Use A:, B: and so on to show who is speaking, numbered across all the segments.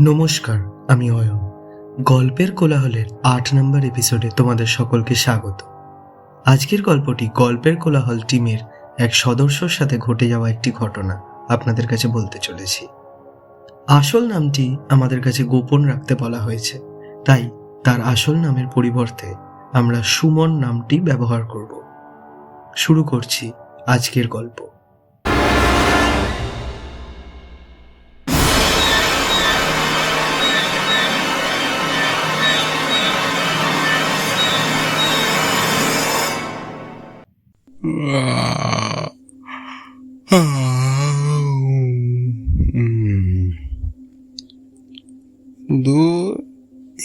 A: নমস্কার, আমি অয়ন। গল্পের কোলাহলের আট নম্বর এপিসোডে তোমাদের সকলকে স্বাগত। আজকের গল্পটি গল্পের কোলাহল টিমের এক সদস্যর সাথে ঘটে যাওয়া একটি ঘটনা আপনাদের কাছে বলতে চলেছি। আসল নামটি আমাদের কাছে গোপন রাখতে বলা হয়েছে, তাই তার আসল নামের পরিবর্তে আমরা সুমন নামটি ব্যবহার করব। শুরু করছি আজকের গল্প।
B: দু,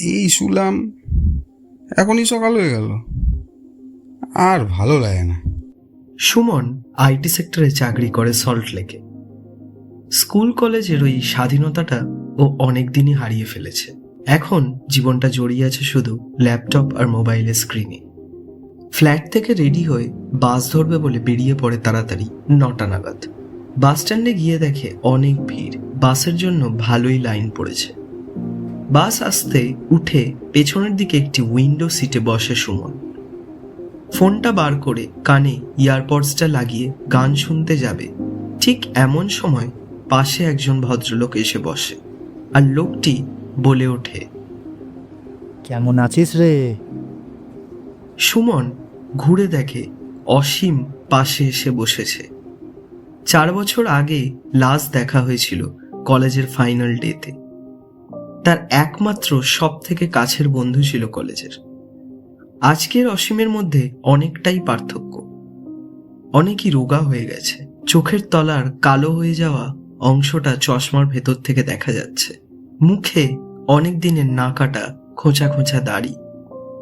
B: এই শুলাম এখনই সকাল হয়ে গেল। আর ভালো লাগে না।
A: সুমন আইটি সেক্টরে চাকরি করে সল্ট লেকে। স্কুল কলেজের ওই স্বাধীনতাটা ও অনেক দিনই হারিয়ে ফেলেছে। এখন জীবনটা জড়িয়ে আছে শুধু ল্যাপটপ আর মোবাইলের স্ক্রিনে ফ্ল্যাট থেকে রেডি হয়ে বাস ধরবে বলে বেরিয়ে পড়ে তাড়াতাড়ি নটা নাগাদ। বাস স্ট্যান্ডে গিয়ে দেখে অনেক ভিড়। বাসের জন্য ভালোই লাইন পড়েছে। বাস আসতে উঠে পেছনের দিকে একটি উইন্ডো সিটে বসে সুমন। ফোনটা বার করে কানে ইয়ারপডসটা লাগিয়ে গান শুনতে যাবে। ঠিক এমন সময় পাশে একজন ভদ্রলোক এসে বসে। আর লোকটি বলে ওঠে,
C: কেমন আছিস রে?
A: সুমন ঘুরে দেখে অসীম পাশে এসে বসেছে। চার বছর আগে লাস্ট দেখা হয়েছিল কলেজের ফাইনাল ডেতে। তার একমাত্র সব থেকে কাছের বন্ধু ছিল কলেজের। আজকের অসীমের মধ্যে অনেকটাই পার্থক্য। অনেকই রোগা হয়ে গেছে। চোখের তলার কালো হয়ে যাওয়া অংশটা চশমার ভেতর থেকে দেখা যাচ্ছে। মুখে অনেক দিনের না কাটা খোঁচা খোঁচা দাড়ি।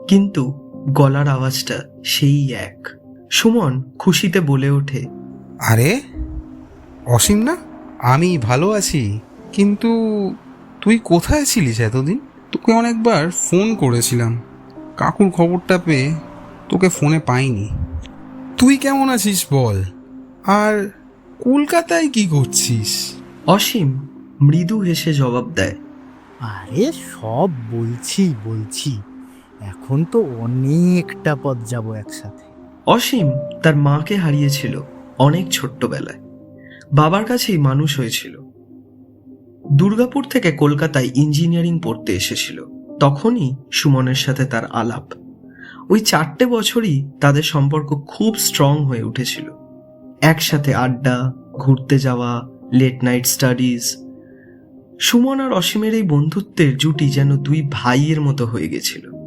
A: কিন্তু গলার আওয়াজটা সেই এক। সুমন খুশিতে বলে ওঠে
B: আরে অসীম না? আমি ভালো আছি কিন্তু তুই কোথায় ছিলিস এতদিন? তোকে অনেকবার ফোন করেছিলাম। কাকুর খবরটা পেয়ে তোকে ফোনে পাইনি। তুই কেমন আছিস বল? আর কলকাতায় কি করছিস?
A: অসীম মৃদু হেসে জবাব দেয়
C: আরে সব বলছি বলছি। এখন তো অনেকটা পথ যাব একসাথে।
A: অসীম তার মাকে হারিয়েছিল অনেক ছোট্টবেলায়। বাবার কাছেই মানুষ হয়েছিল। দুর্গাপুর থেকে কলকাতায় ইঞ্জিনিয়ারিং পড়তে এসেছিল। তখনই সুমনের সাথে তার আলাপ। ওই চারটে বছরই তাদের সম্পর্ক খুব স্ট্রং হয়ে উঠেছিল। একসাথে আড্ডা, ঘুরতে যাওয়া লেট নাইট স্টাডিজ সুমন আর অসীমের এই বন্ধুত্বের জুটি যেন দুই ভাইয়ের মতো হয়ে গেছিল।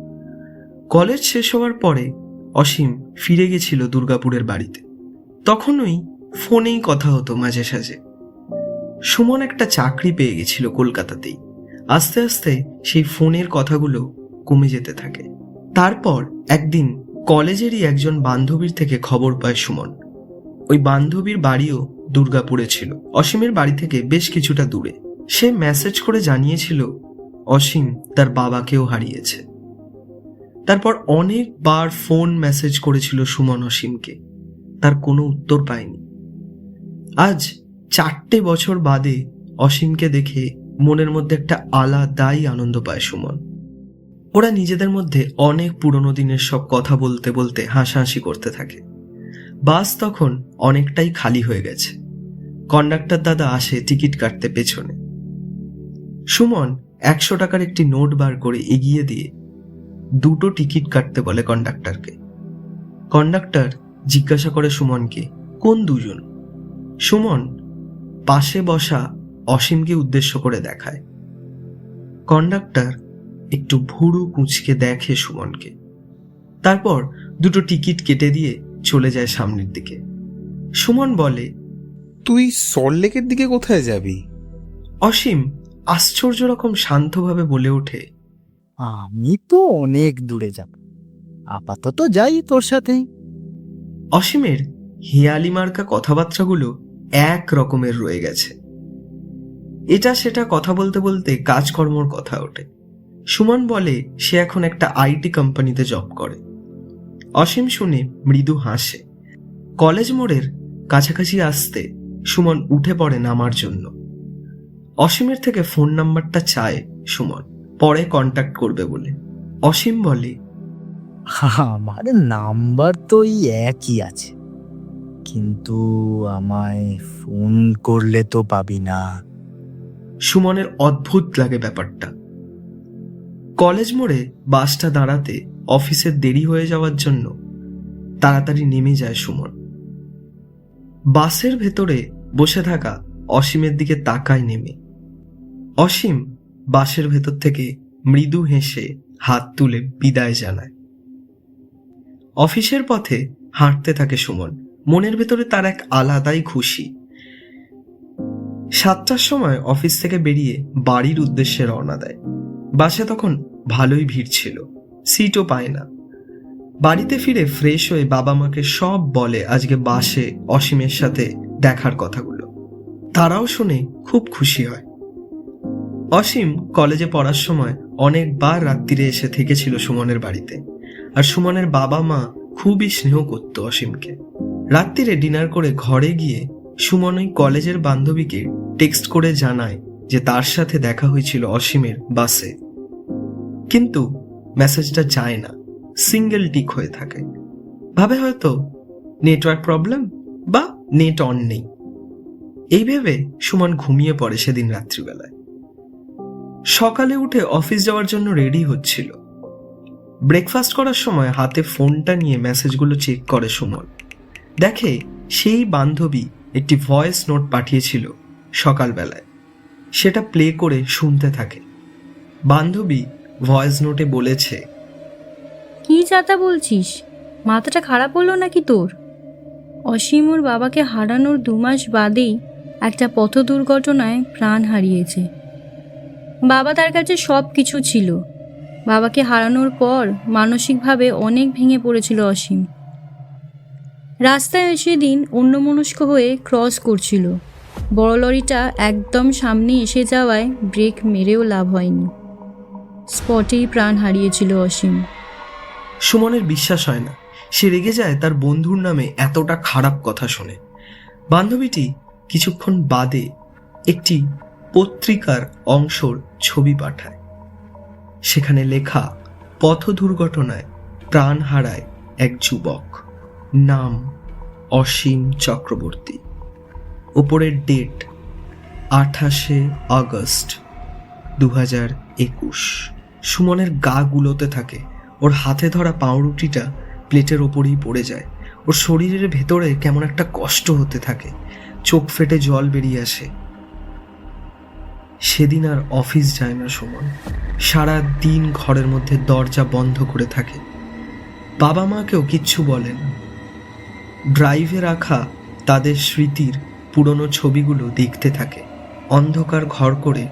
A: কলেজ শেষ হওয়ার পরে অসীম ফিরে গেছিল দুর্গাপুরের বাড়িতে। তখনই ফোনেই কথা হতো মাঝে সাঝে। সুমন একটা চাকরি পেয়ে গেছিল কলকাতাতেই। আস্তে আস্তে সেই ফোনের কথাগুলো কমে যেতে থাকে। তারপর একদিন কলেজেরই একজন বান্ধবীর থেকে খবর পায় সুমন। ওই বান্ধবীর বাড়িও দুর্গাপুরে ছিল। অসীমের বাড়ি থেকে বেশ কিছুটা দূরে। সে মেসেজ করে জানিয়েছিল, অসীম তার বাবাকেও হারিয়েছে। তারপর অনেকবার ফোন মেসেজ করেছিল সুমন অসীমকে। তার কোনো উত্তর পায়নি। আজ চারটে বছর বাদে অসীমকে দেখে মনের মধ্যে একটা আলাদাই আনন্দ পায় সুমন। ওরা নিজেদের মধ্যে অনেক পুরনো দিনের সব কথা বলতে বলতে হাসাহাসি করতে থাকে। বাস তখন অনেকটাই খালি হয়ে গেছে। কন্ডাক্টর দাদা আসে টিকিট কাটতে পেছনে। সুমন একশো টাকার একটি নোট বার করে এগিয়ে দিয়ে দুটো টিকিট কাটতে বলে কন্ডাক্টরকে কন্ডাক্টর জিজ্ঞাসা করে সুমনকে কোন দুজন? সুমন পাশে বসা অসীমকে উদ্দেশ্য করে দেখায়। কন্ডাক্টর একটু ভুরু কুঁচকে দেখে সুমনকে। তারপর দুটো টিকিট কেটে দিয়ে চলে যায় সামনের দিকে। সুমন বলে
B: তুই সল্টলেকের দিকে কোথায় যাবি?
A: অসীম আশ্চর্য রকম শান্তভাবে বলে ওঠে
C: আমি তো অনেক দূরে যাব। আপাতত যাই তোর সাথেই।
A: অসীমের হেয়ালি মার্কা কথাবার্তাগুলো এক রকমের রয়ে গেছে। এটা সেটা কথা বলতে বলতে কাজকর্মর কথা ওঠে। সুমন বলে, সে এখন একটা আইটি কোম্পানিতে জব করে। অসীম শুনে মৃদু হাসে। কলেজ মোড়ের কাছাকাছি আসতে সুমন উঠে পড়ে নামার জন্য। অসীমের থেকে ফোন নাম্বারটা চায় সুমন। পরে কন্ট্যাক্ট করবে বলে। অসীম বলে
C: আমার নাম্বার তো এই একই আছে কিন্তু আমায় ফোন করলে তো পাবি না।
A: সুমনের অদ্ভুত লাগে ব্যাপারটা। কলেজ মোড়ে বাসটা দাঁড়াতে অফিসের দেরি হয়ে যাওয়ার জন্য তাড়াতাড়ি নেমে যায় সুমন। বাসের ভেতরে বসে থাকা অসীমের দিকে তাকায় নেমে। অসীম বাসের ভেতর থেকে মৃদু হেসে হাত তুলে বিদায় জানায়। অফিসের পথে হাঁটতে থাকে সুমন। মনের ভেতরে তার এক আলাদাই খুশি। সাতটার সময় অফিস থেকে বেরিয়ে বাড়ির উদ্দেশ্যে রওনা দেয়। বাসে তখন ভালোই ভিড় ছিল, সিটও পায় না। বাড়িতে ফিরে ফ্রেশ হয়ে বাবা মাকে সব বলে আজকে বাসে অসীমের সাথে দেখার কথাগুলো। তারাও শুনে খুব খুশি হয়। অসীম কলেজে পড়ার সময় অনেকবার রাত্রিরে এসে থেকেছিল সুমনের বাড়িতে। আর সুমনের বাবা মা খুবই স্নেহ করত অসীমকে। রাত্রিরে ডিনার করে ঘরে গিয়ে সুমন ওই কলেজের বান্ধবীকে টেক্সট করে জানায় যে তার সাথে দেখা হয়েছিল অসীমের বাসে। কিন্তু মেসেজটা যায় না, সিঙ্গেল টিক হয়ে থাকে। ভাবে হয়তো নেটওয়ার্ক প্রবলেম বা নেট অন নেই। এই ভেবে সুমন ঘুমিয়ে পড়ে সেদিন রাত্রিবেলায়। সকালে উঠে অফিস যাওয়ার জন্য রেডি হচ্ছিল। ব্রেকফাস্ট করার সময় হাতে ফোনটা নিয়ে মেসেজগুলো চেক করে সুমন। দেখে সেই বান্ধবী একটি ভয়েস নোট পাঠিয়েছিল সকালবেলায়। সেটা প্লে করে শুনতে থাকে। বান্ধবী ভয়েস নোটে বলেছে,
D: কি যাতা বলছিস? মাথাটা খারাপ হলো নাকি তোর? অসীম ওর বাবাকে হারানোর দু মাস বাদেই একটা পথ দুর্ঘটনায় প্রাণ হারিয়েছে। বাবা তার কাছে সব কিছু ছিল। বাবাকে হারানোর পর মানসিকভাবে অনেক ভেঙে পড়েছিল অসীম। রাস্তায় সেদিন অন্যমনস্ক হয়ে ক্রস করছিল। বড় লরিটা একদম সামনে এসে যাওয়ায় ব্রেক মেরেও লাভ হয়নি। স্পটেই প্রাণ হারিয়েছিল অসীম।
A: সুমনের বিশ্বাস হয় না। সে রেগে যায় তার বন্ধুর নামে এতটা খারাপ কথা শুনে। বান্ধবীটি কিছুক্ষণ বাদে একটি পত্রিকার অংশর ছবি পাঠায়। সেখানে লেখা, পথ দুর্ঘটনায় প্রাণ হারায় এক যুবক। নাম অসীম চক্রবর্তী। উপরের ডেট, আঠাশে আগস্ট দু হাজার একুশ। সুমনের গা গুলোতে থাকে। ওর হাতে ধরা পাউরুটিটা প্লেটের ওপরেই পড়ে যায়। ওর শরীরের ভেতরে কেমন একটা কষ্ট হতে থাকে। চোখ ফেটে জল বেরিয়ে আসে। সেদিন আর অফিস যায় না সুমন। সারা দিন ঘরের মধ্যে দরজা বন্ধ করে থাকে। বাবা মাকেও কিচ্ছু বলে না ড্রাইভে রাখা তাদের স্মৃতির পুরনো ছবিগুলো দেখতে থাকে। অন্ধকার ঘর করে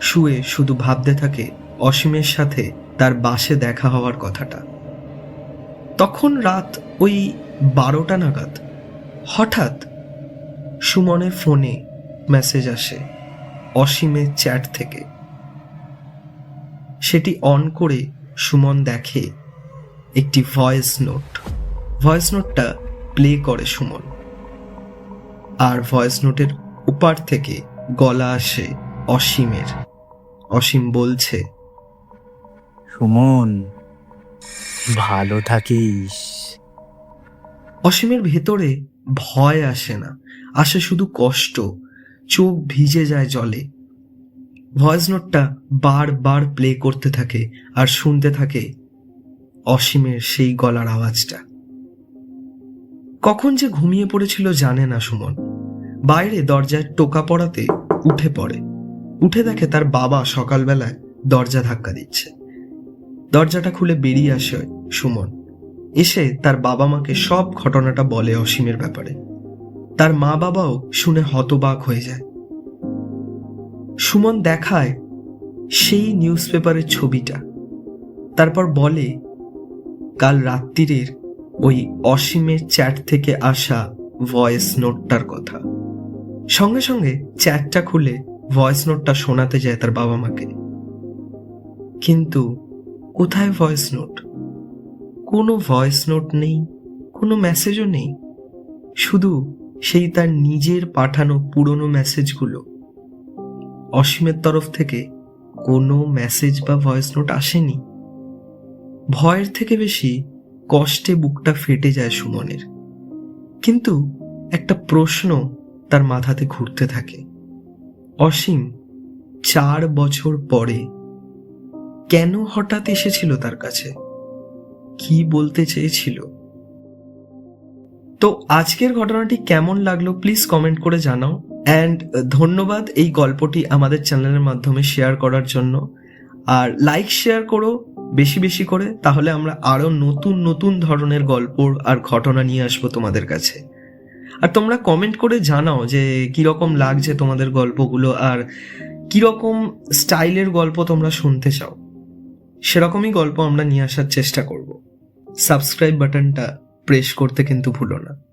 A: শুয়ে শুধু ভাবতে থাকে অসীমের সাথে তার বাসে দেখা হওয়ার কথাটা। তখন রাত ওই বারোটা নাগাদ হঠাৎ সুমনের ফোনে মেসেজ আসে। অসীমের চ্যাট থেকে। সেটি অন করে সুমন দেখে একটি ভয়েস নোট। ভয়েস নোটটা প্লে করে সুমন। আর ভয়েস নোটের উপার থেকে গলা আসে অসীমের। অসীম বলছে
C: সুমন ভালো থাকিস।
A: অসীমের ভেতরে ভয় আসে না। আসে শুধু কষ্ট। চোখ ভিজে যায় জলে। ভয়েস নোটটা বারবার প্লে করতে থাকে আর শুনতে থাকে অসীমের সেই গলার আওয়াজটা। কখন যে ঘুমিয়ে পড়েছিল জানে না সুমন। বাইরে দরজায় টোকা পড়াতে উঠে পড়ে। উঠে দেখে তার বাবা সকালবেলায় দরজা ধাক্কা দিচ্ছে। দরজাটা খুলে বেরিয়ে আসে সুমন। এসে তার বাবা মাকে সব ঘটনাটা বলে অসীমের ব্যাপারে। তার মা বাবাও শুনে হতবাক হয়ে যায়। সুমন দেখায় সেই নিউজ পেপারের ছবিটা। তারপর বলে, কাল রাত্রিরের ওই অসীমের চ্যাট থেকে আসা ভয়েস নোটটার কথা। সঙ্গে সঙ্গে চ্যাটটা খুলে ভয়েস নোটটা শোনাতে যায় তার বাবা মাকে। কিন্তু কোথায় ভয়েস নোট? কোনো ভয়েস নোট নেই, কোনো মেসেজও নেই। শুধু সেই তার নিজের পাঠানো পুরনো মেসেজগুলো অসীমের তরফ থেকে কোনো মেসেজ বা ভয়েস নোট আসেনি। ভয়ের থেকে বেশি কষ্টে বুকটা ফেটে যায় সুমনের। কিন্তু একটা প্রশ্ন তার মাথাতে ঘুরতে থাকে। অসীম চার বছর পরে কেন হঠাৎ এসেছিল তার কাছে? কি বলতে চেয়েছিল? তো আজকের ঘটনাটি কেমন লাগল প্লিজ কমেন্ট করে জানাও। অ্যান্ড ধন্যবাদ এই গল্পটি আমাদের চ্যানেলের মাধ্যমে শেয়ার করার জন্য। আর লাইক শেয়ার করো বেশি বেশি করে, তাহলে আমরা আরও নতুন নতুন ধরনের গল্প আর ঘটনা নিয়ে আসব তোমাদের কাছে। আর তোমরা কমেন্ট করে জানাও যে কীরকম লাগছে তোমাদের গল্পগুলো আর কীরকম স্টাইলের গল্প তোমরা শুনতে চাও। সেরকমই গল্প আমরা নিয়ে আসার চেষ্টা করব। সাবস্ক্রাইব বাটনটা প্রেস করতে কিন্তু ভুলো না।